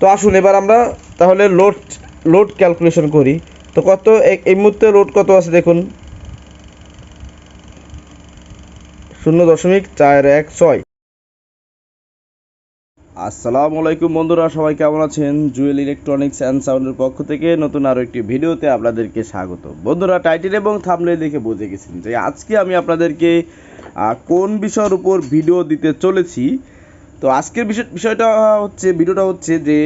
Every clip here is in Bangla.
তো আসুন, এবার আমরা তাহলে লোড লোড ক্যালকুলেশন করি। তো কত, এই- মুহূর্তে লোড কত আছে দেখুন? শূন্য দশমিক চার এক ছয়। আসসালামু আলাইকুম বন্ধুরা, সবাই কেমন আছেন? জুয়েল ইলেকট্রনিক্স অ্যান্ড সাউন্ডের পক্ষ থেকে নতুন আরও একটি ভিডিওতে আপনাদেরকে স্বাগত। বন্ধুরা, টাইটেল এবং থামলে দেখে বুঝে গেছেন যে আজকে আমি আপনাদেরকে কোন বিষয়ের উপর ভিডিও দিতে চলেছি তো আজকের বিষয় বিষয়টা হচ্ছে, ভিডিওটা হচ্ছে যে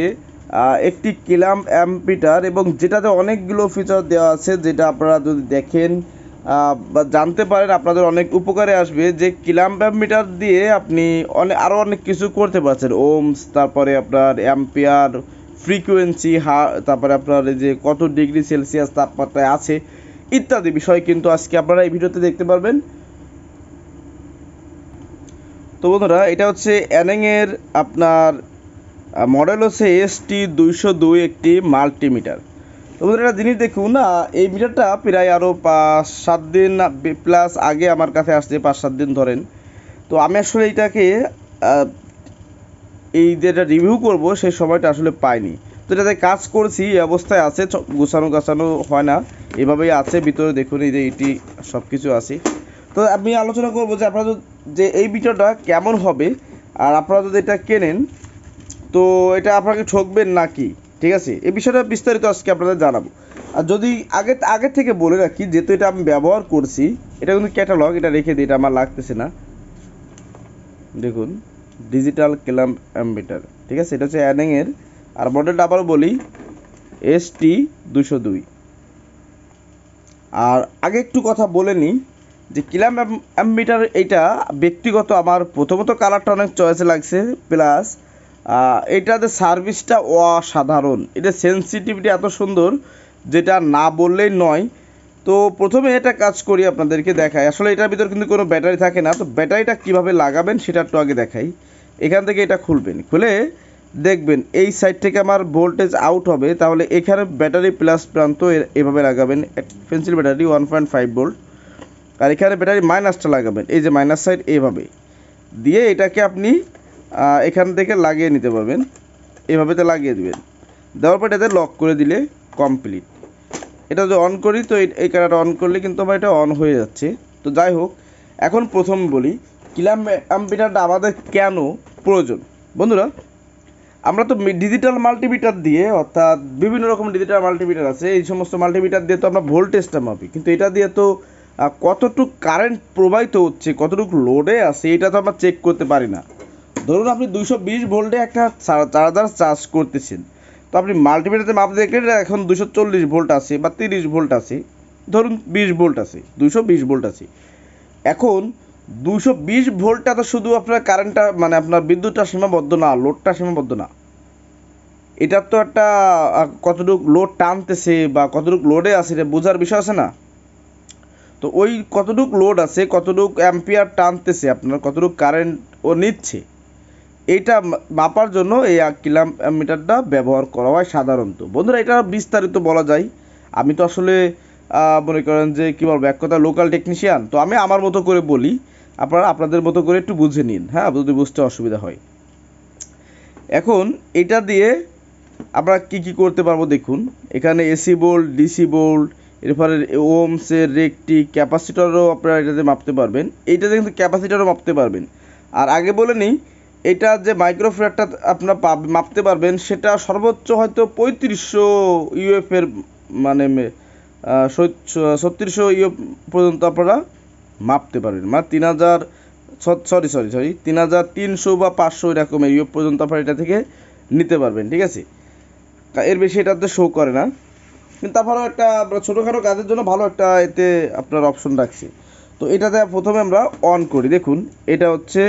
একটি কিলাম অ্যাম্পিটার এবং যেটাতে অনেকগুলো ফিচার দেওয়া আছে, যেটা আপনারা যদি দেখেন বা জানতে পারেন, আপনাদের অনেক উপকারে আসবে যে কিলাম অ্যাম্পিটার দিয়ে আপনি অনেক আরও অনেক কিছু করতে পারছেন। ওমস তারপরে আপনার অ্যাম্পিয়ার ফ্রিকোয়েন্সি হা তারপরে আপনার যে কত ডিগ্রি সেলসিয়াস তাপমাত্রায় আছে, ইত্যাদি বিষয় কিন্তু আজকে আপনারা এই ভিডিওতে দেখতে পারবেন। তো বন্ধুরা এটা হচ্ছে অ্যানেংয়ের আপনার মডেল হচ্ছে এস টি দুইশো দুই একটি মাল্টিমিটার তো বন্ধুরা একটা জিনিস দেখুন আহ, এই মিটারটা প্রায় আরও পাঁচ সাত দিন প্লাস আগে আমার কাছে আসছে পাঁচ সাত দিন ধরেন। তো আমি আসলে এটাকে এই যেটা রিভিউ করব সেই সময়টা আসলে পাইনি। তো এটাতে কাজ করছি এই অবস্থায় আছে গোছানো গাছানো হয় না। এভাবেই আছে ভিতরে দেখুন এই যে এটি সব কিছু আছে। তো আমি আলোচনা করব যে আপনারা যে এই ভিডিওটা কেমন হবে, আর আপনারা যদি এটা কেনেন, তো এটা আপনাকে ঠকবেন নাকি ঠিক আছে? এই বিষয়টা বিস্তারিত আজকে আপনাদের জানাব। আর যদি আগে আগে থেকে বলে রাখি, যেহেতু এটা আমি ব্যবহার করছি, এটা কিন্তু ক্যাটালগ এটা রেখে দিই, এটা আমার লাগতেছে না। দেখুন ডিজিটাল ক্যালাম অ্যাম্বিটার ঠিক আছে? এটা হচ্ছে অ্যানিংয়ের আর মডেলটা আবারও বলি এস টি দুশো দুই। আর আগে একটু কথা বলে নিই যে কিলাম অ্যাম্বিটার এইটা ব্যক্তিগত আমার প্রথমত কালারটা অনেক চয়েসে লাগছে প্লাস এটাতে সার্ভিসটা অসাধারণ। এটা সেন্সিটিভিটি এত সুন্দর, যেটা না বললেই নয়। তো প্রথমে এটা কাজ করি আপনাদেরকে দেখাই। আসলে এটার ভিতর কিন্তু কোনো ব্যাটারি থাকে না। তো ব্যাটারিটা কীভাবে লাগাবেন সেটা একটু আগে দেখাই। এখান থেকে এটা খুলবেন। খুলে দেখবেন, এই সাইড থেকে আমার ভোল্টেজ আউট হবে। তাহলে এখানে ব্যাটারি প্লাস প্রান্ত এভাবে লাগাবেন। Pencil battery one point five volt আর এখানে ব্যাটারি মাইনাসটা লাগাবেন। এই যে মাইনাস সাইড, এইভাবে। দিয়ে এটাকে আপনি এখান থেকে লাগিয়ে নিতে পারবেন। এভাবে তো লাগিয়ে দেবেন। দেওয়ার পর এটাতে লক করে দিলে কমপ্লিট এটা যদি অন করি, তো এই- কালারটা অন করলে কিন্তু আমার এটা অন হয়ে যাচ্ছে। তো যাই হোক, এখন প্রথম বলি, কিলাম অ্যাম্পিটারটা আমাদের কেন প্রয়োজন? বন্ধুরা, আমরা তো ডিজিটাল মাল্টিমিটার দিয়ে, অর্থাৎ বিভিন্ন রকম ডিজিটাল মাল্টিমিটার আছে, এই সমস্ত মাল্টিমিটার দিয়ে তো আমরা ভোল্টেজটা মাপি। কিন্তু এটা দিয়ে তো কতটুক কারেন্ট প্রবাহিত হচ্ছে, কতটুকু লোডে আছে, এটা তো আমরা চেক করতে পারি না। ধরুন আপনি দুইশো বিশ ভোল্টে একটা চার্জার চার্জ করতেছেন। তো আপনি মাল্টিমিটারতে মাপ দেখলেন, এখন দুশো চল্লিশ ভোল্ট আছে বা তিরিশ ভোল্ট আছে। ধরুন বিশ ভোল্ট আছে দুশো বিশ ভোল্ট আছে। এখন দুশো বিশ ভোল্টটা তো শুধু আপনার কারেন্টটা মানে আপনার বিদ্যুৎটা সীমাবদ্ধ না লোডটা সীমাবদ্ধ না। এটার তো একটা কতটুকু লোড টানতেছে বা কতটুকু লোডে আছে, এটা বোঝার বিষয় আছে না? তো ওই কতটুকু লোড আছে, কতটুকু অ্যাম্পিয়ার টানতেছে আপনার, কতটুকু কারেন্ট ও নিচ্ছে, এইটা মাপার জন্য এই কিলাম মিটারটা ব্যবহার করা হয় সাধারণত। বন্ধুরা, এটা বিস্তারিত বলা যায়। আমি তো আসলে মনে করেন যে, কী বলব, এক কথা লোকাল টেকনিশিয়ান তো আমি আমার মতো করে বলি, আপনারা আপনাদের মতো করে একটু বুঝে নিন হ্যাঁ যদি বুঝতে অসুবিধা হয়। এখন এটা দিয়ে আমরা কি কি করতে পারব দেখুন, এখানে এসি বোল্ট ডিসি বোল্ট এরপরে ওমসের রেকটি ক্যাপাসিটারও আপনারা এটাতে মাপতে পারবেন। এইটাতে কিন্তু ক্যাপাসিটারও মাপতে পারবেন। আর আগে বলে নিই, এটা যে মাইক্রোফ্রেটটা আপনার মাপতে পারবেন, সেটা সর্বোচ্চ হয়তো পঁয়ত্রিশশো ইউএফ এর মানে ছত্রিশশো ইউএফ পর্যন্ত আপনারা মাপতে পারবেন। মানে তিন হাজার সরি সরি সরি, তিন হাজার তিনশো বা পাঁচশো এরকম ইউএফ পর্যন্ত আপনারা এটা থেকে নিতে পারবেন, ঠিক আছে? এর বেশি এটাতে শো করে না। কিন্তু তারপরেও একটা ছোটোখাটো কাজের জন্য ভালো একটা এতে আপনার অপশন রাখছি। তো এটাতে প্রথমে আমরা অন করি। দেখুন, এটা হচ্ছে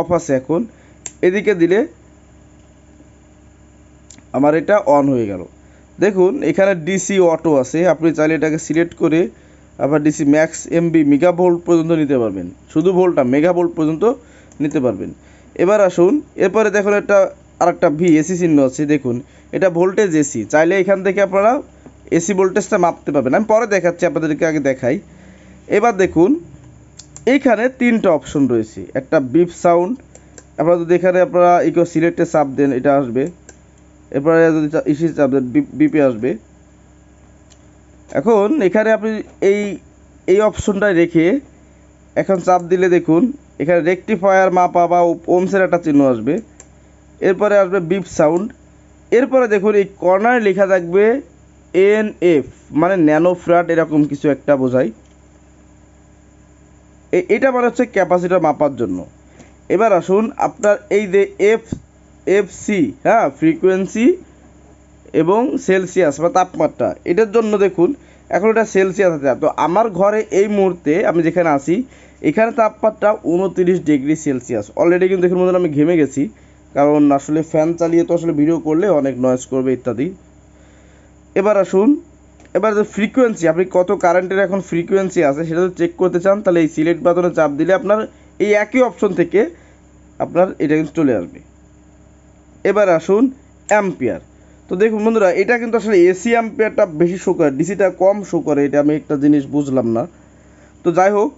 অফ আছে এখন। এদিকে দিলে আমার এটা অন হয়ে গেল। দেখুন, এখানে ডিসি অটো আছে। আপনি চাইলে এটাকে সিলেক্ট করে আবার DC max MB mega volt পর্যন্ত নিতে পারবেন। শুধু ভোল্টটা মেগা ভোল্ট পর্যন্ত নিতে পারবেন। এবার আসুন, এরপরে দেখুন একটা আরেকটা ভি এসি চিহ্ন আছে, দেখুন। এটা ভোল্টেজ এসি চাইলে এখান থেকে আপনারা এসি ভোল্টেজটা মাপতে পারবেন। আমি পরে দেখাচ্ছি, আপনাদেরকে আগে দেখাই। এবার দেখুন এইখানে তিনটা অপশন রয়েছে। একটা বিপ সাউন্ড আপনারা যদি এখানে আপনারা ইকো সিলেক্টে চাপ দেন, এটা আসবে। এরপরে যদি ইসি চাপ দেন বিপি আসবে। এখন এখানে আপনি এই এই অপশনটায় রেখে এখন চাপ দিলে দেখুন, এখানে রেকটিফায়ার মাপা বা ওমসের একটা চিহ্ন আসবে। এরপরে আসবে বিপ সাউন্ড এরপরে দেখুন এই কর্নারে লেখা থাকবে এন এফ মানে ন্যানো ফ্রাট এরকম কিছু একটা বোঝায়। এটা মানে হচ্ছে ক্যাপাসিটার মাপার জন্য। এবার আসুন আপনার এই যে এফ এফ সি হ্যাঁ ফ্রিকোয়েন্সি এবং সেলসিয়াস বা তাপমাত্রা, এটার জন্য দেখুন, এখন এটা সেলসিয়াস আছে। তো আমার ঘরে এই মুহূর্তে আমি যেখানে আছি, এখানে তাপমাত্রা উনতিরিশ ডিগ্রি সেলসিয়াস অলরেডি কিন্তু দেখুন বন্ধুরা আমি ঘেমে গেছি। কারণ আসলে ফ্যান চালিয়ে তো আসলে ভিডিও করলে অনেক নয়েজ করবে ইত্যাদি। এবার আসুন, এবার যে ফ্রিকোয়েন্সি আপনি কত কারেন্টের এখন ফ্রিকোয়েন্সি আছে সেটা যদি চেক করতে চান, তাহলে এই সিলেক্ট বাটনে চাপ দিলে আপনার এই একই অপশন থেকে আপনার এটা কিন্তু চলে আসবে। এবার আসুন অ্যাম্পিয়ার তো দেখুন বন্ধুরা, এটা কিন্তু আসলে এসি অ্যাম্পিয়ারটা বেশি শো করে ডিসিটা কম শো করে, এটা আমি একটা জিনিস বুঝলাম না। তো যাই হোক,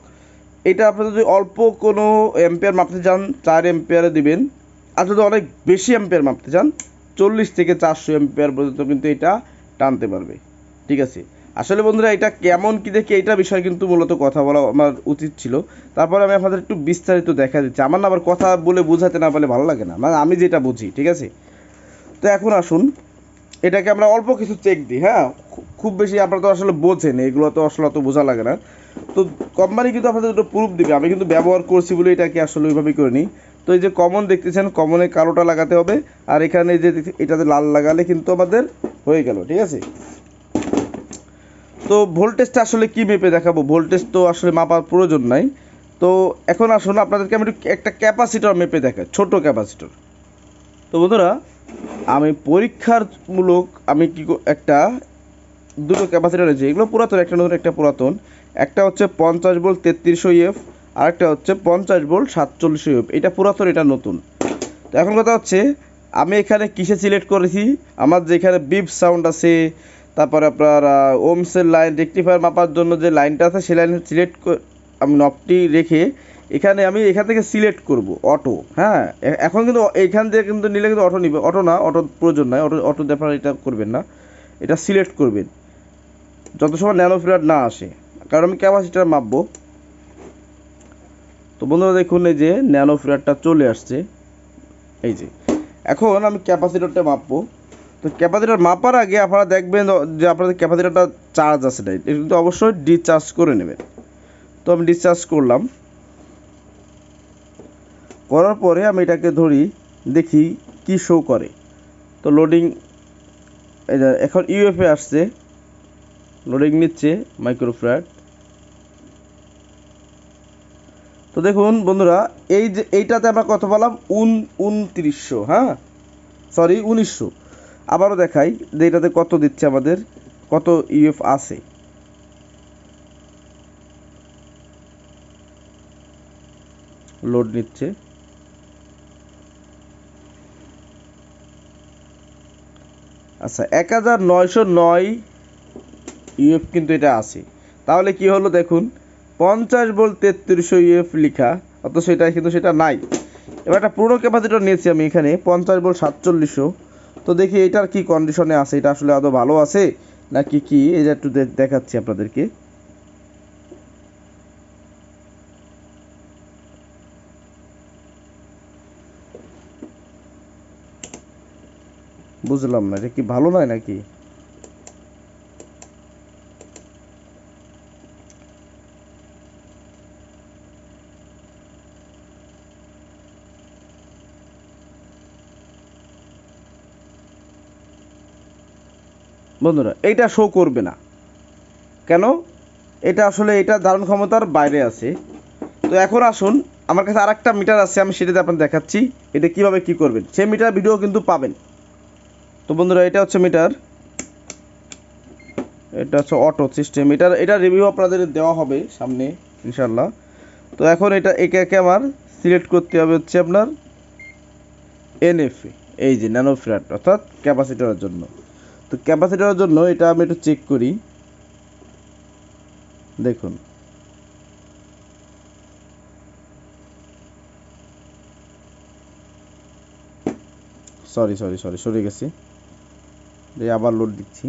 এটা আপনি যদি অল্প কোনো অ্যাম্পিয়ার মাপতে চান, চার অ্যাম্পিয়ারে দিবেন। আর যদি অনেক বেশি অ্যাম্পিয়ার মাপতে চান, চল্লিশ থেকে চারশো অ্যাম্পিয়ার পর্যন্ত কিন্তু এটা টানতে পারবে। ঠিক আছে? আসলে বন্ধুরা, এটা কেমন কি দেখে এটা বিষয় কিন্তু মূলত কথা বলা আমার উচিত ছিল। তারপরে আমি আপনাদের একটু বিস্তারিত দেখা দিচ্ছি। আমার না আবার কথা বলে বোঝাতে না পারলে ভালো লাগে না। মানে আমি যেটা বুঝি, ঠিক আছে? তো এখন আসুন। এটাকে আমরা অল্প কিছু চেক দিই হ্যাঁ? খুব বেশি আপনারা তো আসলে বোঝেন, এগুলো তো আসলে অত বোঝা লাগে না। তো কোম্পানি কিন্তু আপনাদের দুটো প্রুফ দিবে। আমি কিন্তু ব্যবহার করছি বলে এটাকে আসলে ওইভাবেই করে নিই। তো এই যে কমন দেখতেছেন, কমনে কালোটা লাগাতে হবে। আর এখানে যে এটাতে লাল লাগালে কিন্তু আমাদের হয়ে গেল, ঠিক আছে? তো ভোল্টেজটা আসলে কি মেপে দেখাবো? ভোল্টেজ তো আসলে মাপার প্রয়োজন নাই। তো এখন আসুন, আপনাদেরকে আমি একটু ক্যাপাসিটর মেপে দেখাই, ছোট ক্যাপাসিটর তো বন্ধুরা, আমি পরীক্ষার মূলক আমি কি একটা দুটো ক্যাপাসিটার আছে এগুলো পুরাতন, একটা নতুন, একটা পুরাতন। একটা হচ্ছে পঞ্চাশ ভোল্ট তেত্রিশশো ইএফ আরেকটা হচ্ছে পঞ্চাশ ভোল্ট সাতচল্লিশশো ইএফ এটা পুরাতন, এটা নতুন। তো এখন কথা হচ্ছে, আমি এখানে কিসে সিলেক্ট করেছি? আমার যেখানে বিপ সাউন্ড আছে, তারপরে আপনার ওমসের লাইন রেকটিফায়ার মাপার জন্য যে লাইনটা আছে সেই লাইন সিলেক্ট আমি নবটি রেখে এখানে আমি এখান থেকে সিলেক্ট করব অটো হ্যাঁ? এখন কিন্তু এখান থেকে কিন্তু নিলে কিন্তু অটো নিবে অটো না অটো প্রয়োজন নয় অটো অটো আপনারা এটা করবেন না। এটা সিলেক্ট করবেন। যত সময় ন্যানো ফিরার না আসে, কারণ আমি ক্যাপাসিটার মাপবো। তো বন্ধুরা দেখুন এই যে ন্যানো ফিরারটা চলে আসছে। এই যে। এখন আমি ক্যাপাসিটারটা মাপবো। তো ক্যাপাসিটার মাপার আগে আপনারা দেখবেন যে আপনাদের ক্যাপাসিটারটা চার্জ আছে না, এটা কিন্তু অবশ্যই ডিসচার্জ করে নেবেন। তো আমি ডিসচার্জ করলাম। করার পরে আমি এটাকে ধরি, দেখি কি শো করে। তো লোডিং এখন ইউএফএ আসছে। লোডিং নিচ্ছে মাইক্রোফ্র্যাট তো দেখুন, বন্ধুরা, এই যে, এইটাতে আমরা কত পেলাম? উন, উনত্রিশশো হ্যাঁ? সরি উনিশশো। আবারও দেখাই যে এটাতে কত দিচ্ছে আমাদের, কত ইউএফ আছে। লোড নিচ্ছে। আচ্ছা এক হাজার নয়শো নয় ইউএফ কিন্তু এটা আছে। তাহলে কি হলো দেখুন পঞ্চাশ বল তেত্রিশশো ইউএফ লেখা, অথচ সেটা কিন্তু সেটা নাই। এবার একটা পুরো ক্যাপাসিটর নিয়েছি আমি এখানে, পঞ্চাশ বল সাতচল্লিশশো। তো দেখি এটার কি কন্ডিশনে আছে? এটা আসলে আদৌ ভালো আছে? নাকি কি? এটা একটু দেখাচ্ছি আপনাদেরকে। বুঝলাম না, এটা কি ভালো নয় নাকি? বন্ধুরা, এইটা শো করবে না। কেন? এটা আসলে এটা ধারণ ক্ষমতার বাইরে আছে। তো এখন আসুন, আমার কাছে আর একটা মিটার আছে, আমি সেটাতে আপনার দেখাচ্ছি, এটা কীভাবে কি করবেন। সেই মিটার ভিডিও কিন্তু পাবেন। তো বন্ধুরা, এটা হচ্ছে মিটার। এটা হচ্ছে অটো সিস্টেম এটার এটা রিভিউ আপনাদের দেওয়া হবে সামনে ইনশাল্লাহ তো এখন এটা একে একে আমার সিলেক্ট করতে হবে হচ্ছে আপনার এনএফএ এই যে ন্যানো ফ্ল্যাট অর্থাৎ ক্যাপাসিটারের জন্য। তো ক্যাপাসিটারের জন্য এটা আমি একটু চেক করি। দেখুন। সরি সরি সরি সরে গেছি। আবার লোড দিচ্ছি।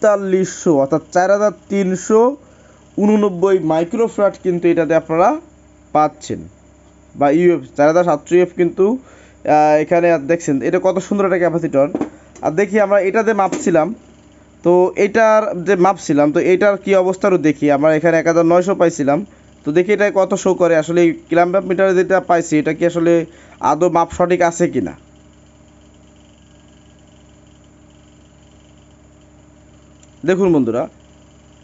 তেতাল্লিশশো অর্থাৎ চার হাজার তিনশো উননব্বই মাইক্রোফ্রাট কিন্তু এটাতে আপনারা পাচ্ছেন। বা ইউএফ চার হাজার সাতশো ইউএফ কিন্তু এখানে দেখছেন, এটা কত সুন্দর একটা ক্যাপাসিটর। আর দেখি আমরা এটাতে মাপছিলাম, তো এটার যে মাপছিলাম, তো এটার কি অবস্থারও দেখি। আমরা এখানে এক হাজার নয়শো পাইছিলাম, তো দেখি এটা কত শো করে। আসলে কিলাম্বাপ মিটারে যেটা পাইছি, এটা কি আসলে আদৌ মাপ সঠিক আছে কি না দেখুন বন্ধুরা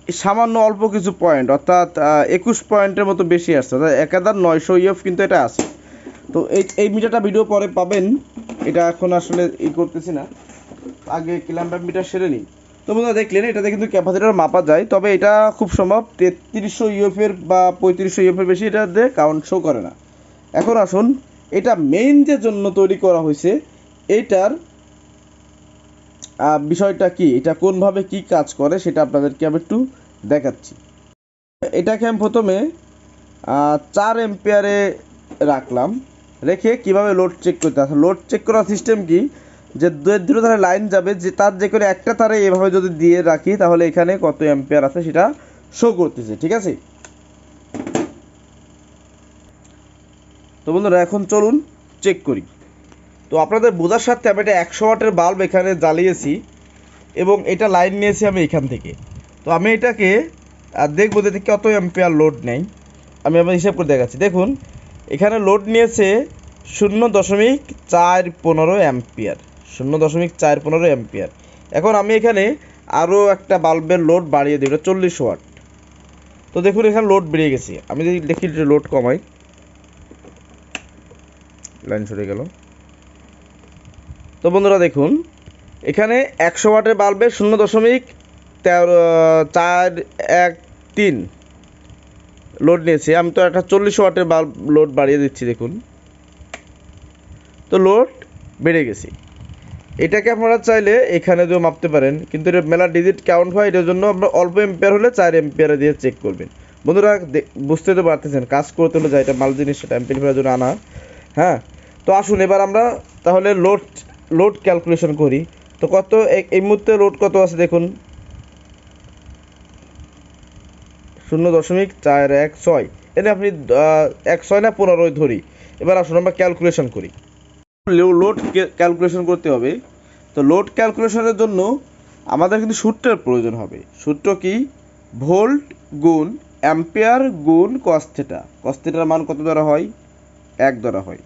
সামান্য অল্প কিছু পয়েন্ট অর্থাৎ একুশ পয়েন্টের মতো বেশি আসছে। অর্থাৎ এক হাজার নয়শো ইএফ কিন্তু এটা আছে। তো এই এই মিটারটা ভিডিও পরে পাবেন। এটা এখন আসলে ই করতেছি না। আগে কিলাম্বাপ মিটার সেরে নিই। তো বন্ধুরা দেখলেন এটাতে কিন্তু ক্যাপাসিটার মাপা যায় তবে এটা খুব সম্ভব। তেত্রিশশো ইউএফের বা পঁয়ত্রিশশো ইউএফের বেশি এটা দিয়ে কাউন্ট শো করে না। এখন আসুন এটা মেইন যে জন্য তৈরি করা হয়েছে এইটার আহ, বিষয়টা কি? এটা কোনভাবে কি কাজ করে সেটা আপনাদেরকে আমি একটু দেখাচ্ছি। এটাকে আমি প্রথমে চার এম্পিয়ারে রাখলাম। রেখে কীভাবে লোড চেক করতে আসলে লোড চেক করার সিস্টেম কি? যে দু- দুটো ধারে লাইন যাবে, যে তার যে করে একটা তারে এভাবে যদি দিয়ে রাখি, তাহলে এখানে কত এম্পিয়ার আছে সেটা শো করতেছে, ঠিক আছে? তো বন্ধুরা, এখন চলুন চেক করি। তো আপনাদের বোঝার সাথে আমি এটা একশো ওয়াটের বাল্ব এখানে জ্বালিয়েছি এবং এটা লাইন নিয়েছি আমি এখান থেকে। তো আমি এটাকে দেখব যে কত অ্যাম্পিয়ার লোড নেই। আমি আবার হিসাব করে দেখাচ্ছি। দেখুন, এখানে লোড নিয়েছে শূন্য দশমিক চার পনেরো অ্যাম্পিয়ার, শূন্য দশমিক চার পনেরো অ্যাম্পিয়ার। এখন আমি এখানে আরও একটা বাল্বের লোড বাড়িয়ে দিই, এটা চল্লিশ ওয়াট। তো দেখুন, এখানে লোড বেড়ে গেছে। আমি যদি দেখি লোড কমাই। লাইন সরে গেল। তো বন্ধুরা দেখুন, এখানে একশো ওয়াটের বাল্বে শূন্য দশমিক তেরো চার, এক, তিন লোড নিয়েছি। আমি তো একটা চল্লিশ ওয়াটের বাল্ব লোড বাড়িয়ে দিচ্ছি, দেখুন। তো লোড বেড়ে গেছে। এটাকে আপনারা চাইলে এখানে দিয়েও মাপতে পারেন, কিন্তু এটা মেলা ডিজিট কাউন্ট হয়, এটার জন্য আপনার অল্প এম্পিয়ার হলে চার এম্পিয়ারে দিয়ে চেক করবেন। বন্ধুরা বুঝতে তো পারতেছেন, কাজ করতে হলে যা, এটা মাল জিনিস, সেটা এম্পিয়ার জন্য আনা। হ্যাঁ তো আসুন, এবার আমরা তাহলে লোড লোড ক্যালকুলেশন করি, তো কত এই- মুহূর্তে লোড কত আছে দেখুন? শূন্য দশমিক চার এক ছয়। এনে আপনি এক ছয় না পনেরোই ধরি। এবার আসুন আমরা ক্যালকুলেশন করি। লোড ক্যালকুলেশন করতে হবে। তো লোড ক্যালকুলেশনের জন্য আমাদের কিন্তু সূত্রের প্রয়োজন হবে। সূত্র কি? ভোল্ট গুণ অ্যাম্পিয়ার গুণ কস্থেটা কস্থেটার মান কত দ্বারা হয়? এক দ্বারা হয়।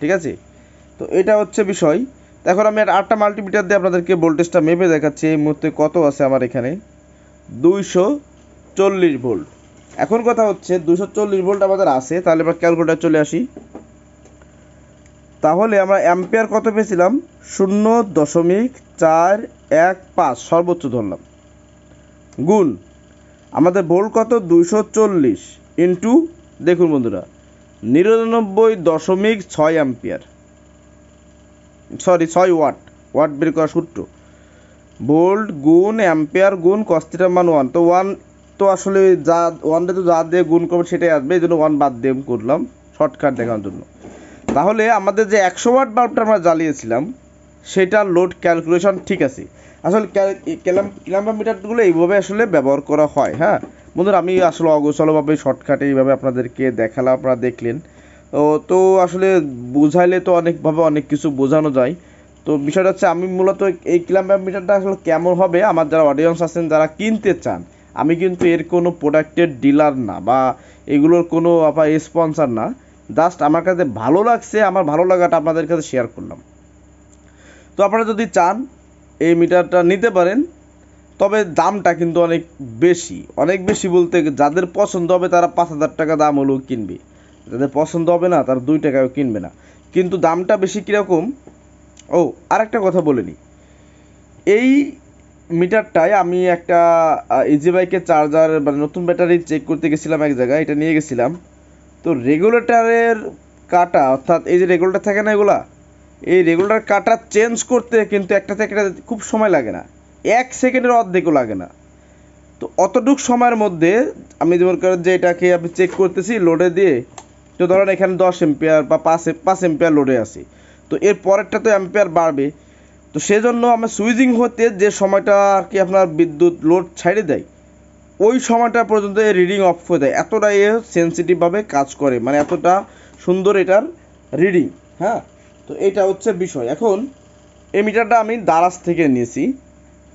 ঠিক আছে? তো এটা হচ্ছে বিষয়। এখন আমি একটা আটটা মাল্টিমিটার দিয়ে আপনাদেরকে ভোল্টেজটা মেপে দেখাচ্ছি, এই মুহূর্তে কত আছে আমার এখানে? দুইশো চল্লিশ ভোল্ট এখন কথা হচ্ছে দুশো চল্লিশ ভোল্ট আমাদের আছে, তাহলে আমরা ক্যালকুলেটার চলে আসি। তাহলে আমরা অ্যাম্পিয়ার কত পেয়েছিলাম? শূন্য দশমিক চার এক পাঁচ, সর্বোচ্চ ধরলাম। গুণ, আমাদের ভোল্ট কত? দুইশো চল্লিশ ইন্টু দেখুন বন্ধুরা, নিরানব্বই দশমিক ছয় অ্যাম্পিয়ার সরি, ছয় ওয়াট ওয়াট বের করা সূত্র। ভোল্ট গুণ অ্যাম্পিয়ার গুণ কস্তিটার মান ওয়ান তো ওয়ান তো আসলে যা ওয়ানটা তো যা দিয়ে গুণ করব সেটাই আসবে, এই জন্য ওয়ান বাদ দিয়ে করলাম শর্টকাট দেখানোর জন্য। তাহলে আমাদের যে একশো ওয়াট বাল্বটা আমরা জ্বালিয়েছিলাম, সেটার লোড ক্যালকুলেশন ঠিক আছে। আসলে কিলাম্বা মিটারগুলো এইভাবে আসলে ব্যবহার করা হয় হ্যাঁ? বন্ধুরা, আমি আসলে অগোছলভাবে শর্টকাটে এইভাবে আপনাদেরকে দেখালাম, আপনারা দেখলেন। তো আসলে বোঝাইলে তো অনেকভাবে অনেক কিছু বোঝানো যায়। তো বিষয়টা হচ্ছে আমি মূলত এই কিলাম্বা মিটারটা আসলে কেমন হবে, আমার যারা অডিয়েন্স আছেন, যারা কিনতে চান, আমি কিন্তু এর কোনো প্রোডাক্টের ডিলার না বা এগুলোর কোনো আপনার স্পন্সার না। জাস্ট আমার কাছে ভালো লাগছে, আমার ভালো লাগাটা আপনাদের কাছে শেয়ার করলাম। তো আপনারা যদি চান, এই মিটারটা নিতে পারেন, তবে দামটা কিন্তু অনেক বেশি। অনেক বেশি বলতে যাদের পছন্দ হবে, তারা পাঁচ হাজার টাকা দাম হলেও কিনবে। যাদের পছন্দ হবে না, তারা দুই টাকাও কিনবে না। কিন্তু দামটা বেশি কীরকম? ও, আরেকটা কথা বলে নিই এই মিটারটায় আমি একটা ইজি বাইকের চার্জার মানে নতুন ব্যাটারি চেক করতে গেছিলাম এক জায়গায়, এটা নিয়ে গেছিলাম। তো রেগুলেটরের কাটা, অর্থাৎ এই যে রেগুলেটর থাকে না এগুলা, এই রেগুলেটার কাটা চেঞ্জ করতে কিন্তু একটা থেকে একটা খুব সময় লাগে না। এক সেকেন্ডের অর্ধেকও লাগে না। তো অতটুক সময়ের মধ্যে আমি মনে করেন যে এটাকে আমি চেক করতেছি লোডে দিয়ে তো ধরেন এখানে দশ এম্পিয়ার বা পাঁচ পাঁচ এম্পিয়ার লোডে আছি। তো এর পরেরটা তো অ্যাম্পিয়ার বাড়বে। তো সেজন্য আমার সুইচিং হতে যে সময়টা আর কি আপনার বিদ্যুৎ লোড ছাড়ে দেয়, ওই সময়টা পর্যন্ত এই রিডিং অফ হয়ে দেয়। এতটা এ সেন্সিটিভভাবে কাজ করে মানে এতটা সুন্দর এটার রিডিং হ্যাঁ? তো এটা হচ্ছে বিষয়। এখন এই মিটারটা আমি দারাজ থেকে নিয়েছি।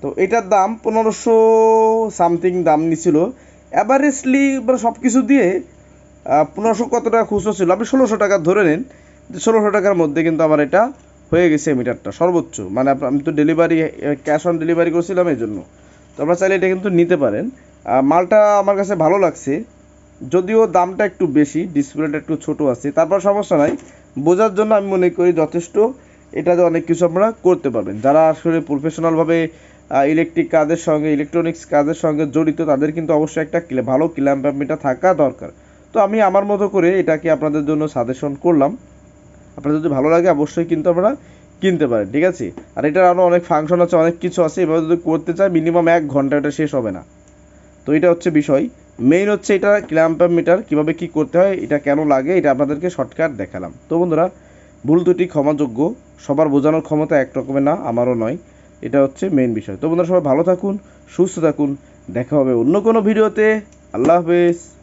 তো এটার দাম পনেরোশো সামথিং দাম নিছিল। অ্যাভারেজলি মানে সব কিছু দিয়ে পনেরোশো কত টাকা খুচরো ছিল? আপনি ষোলোশো টাকা ধরে নিন। ষোলোশো টাকার মধ্যে কিন্তু আমার এটা হয়ে গেছে মিটারটা সর্বোচ্চ। মানে আমি তো ডেলিভারি ক্যাশ অন ডেলিভারি করছিলাম এই জন্য। তো আপনারা চাইলে এটা কিন্তু নিতে পারেন। মালটা আমার কাছে ভালো লাগছে। যদিও দামটা একটু বেশি ডিসপ্লেটা একটু ছোট আছে। তারপর সমস্যা নাই। বোঝার জন্য আমি মনে করি যথেষ্ট। এটাতে অনেক কিছু আপনারা করতে পারবেন। যারা আসলে প্রফেশনালভাবে ইলেকট্রিক কাজের সঙ্গে ইলেকট্রনিক্স কাজের সঙ্গে জড়িত, তাদের কিন্তু অবশ্যই একটা ভালো ক্ল্যাম্প মিটার থাকা দরকার। তো আমি আমার মতো করে এটাকে আপনাদের জন্য সাজেশন করলাম। আপনাদের যদি ভালো লাগে অবশ্যই কিন্তু আপনারা কিনতে পারেন, ঠিক আছে? আর এটার আরও অনেক ফাংশন আছে, অনেক কিছু আছে, এভাবে যদি করতে চায় মিনিমাম এক ঘণ্টা এটা শেষ হবে না। তো এটা হচ্ছে বিষয়। মেইন হচ্ছে এটা ক্ল্যাম্প মিটার কীভাবে কি করতে হয়, এটা কেন লাগে, এটা আপনাদেরকে শর্টকাট দেখালাম। তো বন্ধুরা, ভুল দুটি ক্ষমাযোগ্য, সবার বোঝানোর ক্ষমতা এক রকমের না, আমারও নয়। এটা হচ্ছে মেইন বিষয়। তো বন্ধুরা, সবাই ভালো থাকুন, সুস্থ থাকুন, দেখা হবে অন্য কোনো ভিডিওতে। আল্লাহ হাফেজ।